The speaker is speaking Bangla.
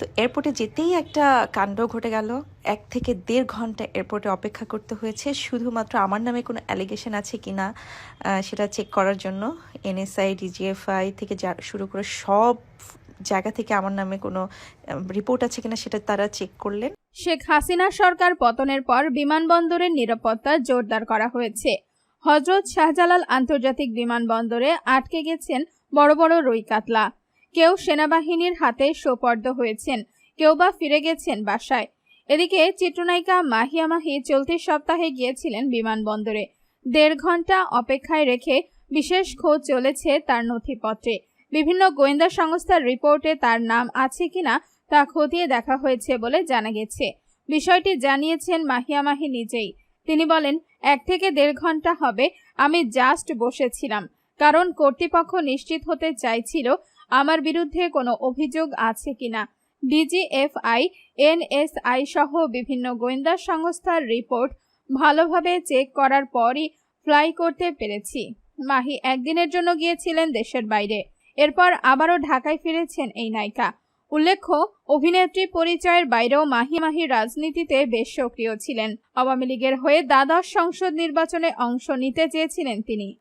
তো এয়ারপোর্টে যেতেই একটা কাণ্ড ঘটে গেল। এক থেকে দেড় ঘণ্টা এয়ারপোর্টে অপেক্ষা করতে হয়েছে। শুধুমাত্র আমার নামে কোনো অ্যালিগেশন আছে কি না সেটা চেক করার জন্য এনএসআই ডিজিএফআই থেকে যা শুরু করে সব জায়গা থেকে আমার নামে কোনো রিপোর্ট আছে কিনা সেটা তারা চেক করলেন। শেখ হাসিনা সরকার পতনের পর বিমানবন্দরের নিরাপত্তা জোরদার করা হয়েছে। হজরত শাহজালাল আন্তর্জাতিক বিমানবন্দরে আটকে গেছেন বড় বড় রুই কাতলা কেউ সেনাবাহিনীর হাতে সোপর্দ হয়েছেন, কেউ বা ফিরে গেছেন বাসায়। এদিকে চিত্রনায়িকা মাহিয়া মাহি চলতি সপ্তাহে গিয়েছিলেন বিমানবন্দরে। দেড় ঘণ্টা অপেক্ষায় রেখে বিশেষ খোঁজ চলেছে তার নথিপত্রে। বিভিন্ন গোয়েন্দা সংস্থার রিপোর্টে তার নাম আছে কিনা তা খতিয়ে দেখা হয়েছে বলে জানা গেছে। বিষয়টি জানিয়েছেন মাহিয়া মাহি নিজেই। তিনি বলেন, এক থেকে দেড় ঘণ্টা হবে, আমি জাস্ট বসেছিলাম। কারণ কর্তৃপক্ষ নিশ্চিত হতে চাইছিল আমার বিরুদ্ধে কোনো অভিযোগ আছে কিনা? ডিজিএফআই, এনএসআই সহ বিভিন্ন গোয়েন্দা সংস্থার রিপোর্ট ভালোভাবে চেক করার পরই ফ্লাই করতে পেরেছি। মাহি একদিনের জন্য গিয়েছিলেন দেশের বাইরে। এরপর আবারও ঢাকায় ফিরেছেন এই নায়িকা। উল্লেখ্য, অভিনেত্রী পরিচয়ের বাইরেও মাহি মাহি রাজনীতিতে বেশ সক্রিয় ছিলেন। আওয়ামী লীগের হয়ে দ্বাদশ সংসদ নির্বাচনে অংশ নিতে চেয়েছিলেন তিনি।